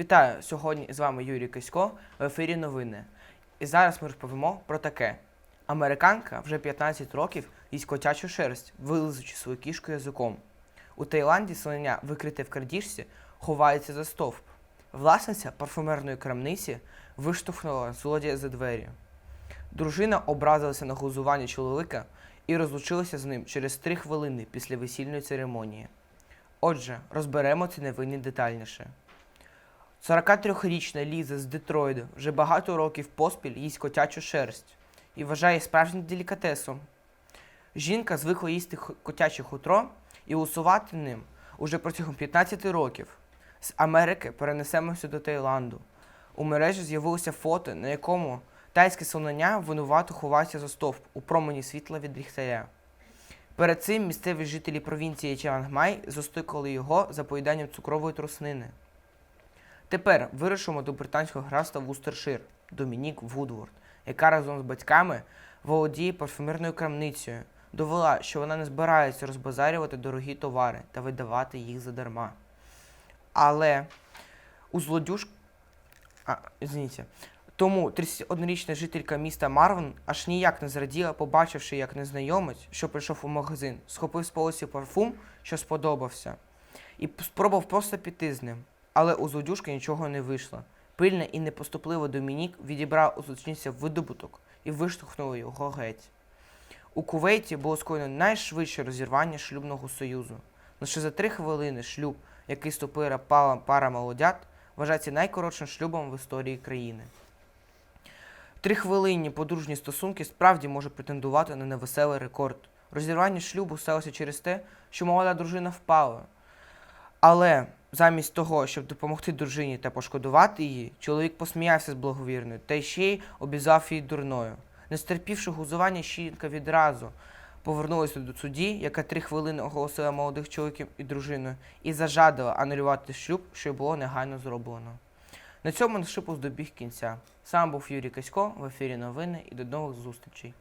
Вітаю! Сьогодні з вами Юрій Кисько в ефірі новини. І зараз ми розповімо про таке. Американка вже 15 років їсть котячу шерсть, вилизуючи свою кішку язиком. У Таїланді свиня, викрите в крадіжці, ховається за стовп. Власниця парфумерної крамниці виштовхнула злодія за двері. Дружина образилася на глузування чоловіка і розлучилася з ним через три хвилини після весільної церемонії. Отже, розберемо ці новини детальніше. 43-річна Ліза з Детройду вже багато років поспіль їсть котячу шерсть і вважає справжнім делікатесом. Жінка звикла їсти котяче хутро і усувати ним уже протягом 15 років. З Америки перенесемося до Таїланду. У мережі з'явилося фото, на якому тайське слонення винувато ховається за стовп у промені світла від ліхтаря. Перед цим місцеві жителі провінції Чангмай застикали його за поїданням цукрової труснини. Тепер вирушимо до британського графства Вустершир Домінік Вудворд, яка разом з батьками володіє парфюмерною крамницею, довела, що вона не збирається розбазарювати дорогі товари та видавати їх задарма. Але у злодюж... А, извините. Тому 31-річна жителька міста Марвен аж ніяк не зраділа, побачивши, як незнайомець, що прийшов у магазин, схопив з полиці парфум, що сподобався, і спробував просто піти з ним. Але у злодюжки нічого не вийшло. Пильна і непоступлива Домінік відібрав у злочинця видобуток і виштовхнула його геть. У Кувейті було скоєно найшвидше розірвання шлюбного союзу. Лише за три хвилини шлюб, який ступила пара, молодят, вважається найкоротшим шлюбом в історії країни. Три хвилинні подружні стосунки справді можуть претендувати на невеселий рекорд. Розірвання шлюбу сталося через те, що молода дружина впала. Але замість того, щоб допомогти дружині та пошкодувати її, чоловік посміявся з благовірною та ще й обізвав її дурною. Не стерпівши гузування, жінка відразу повернулася до судді, яка три хвилини оголосила молодих чоловіків і дружину, і зажадала анулювати шлюб, що було негайно зроблено. На цьому наш випуск добіг кінця. Сам був Юрій Касько в ефірі новини і до нових зустрічей.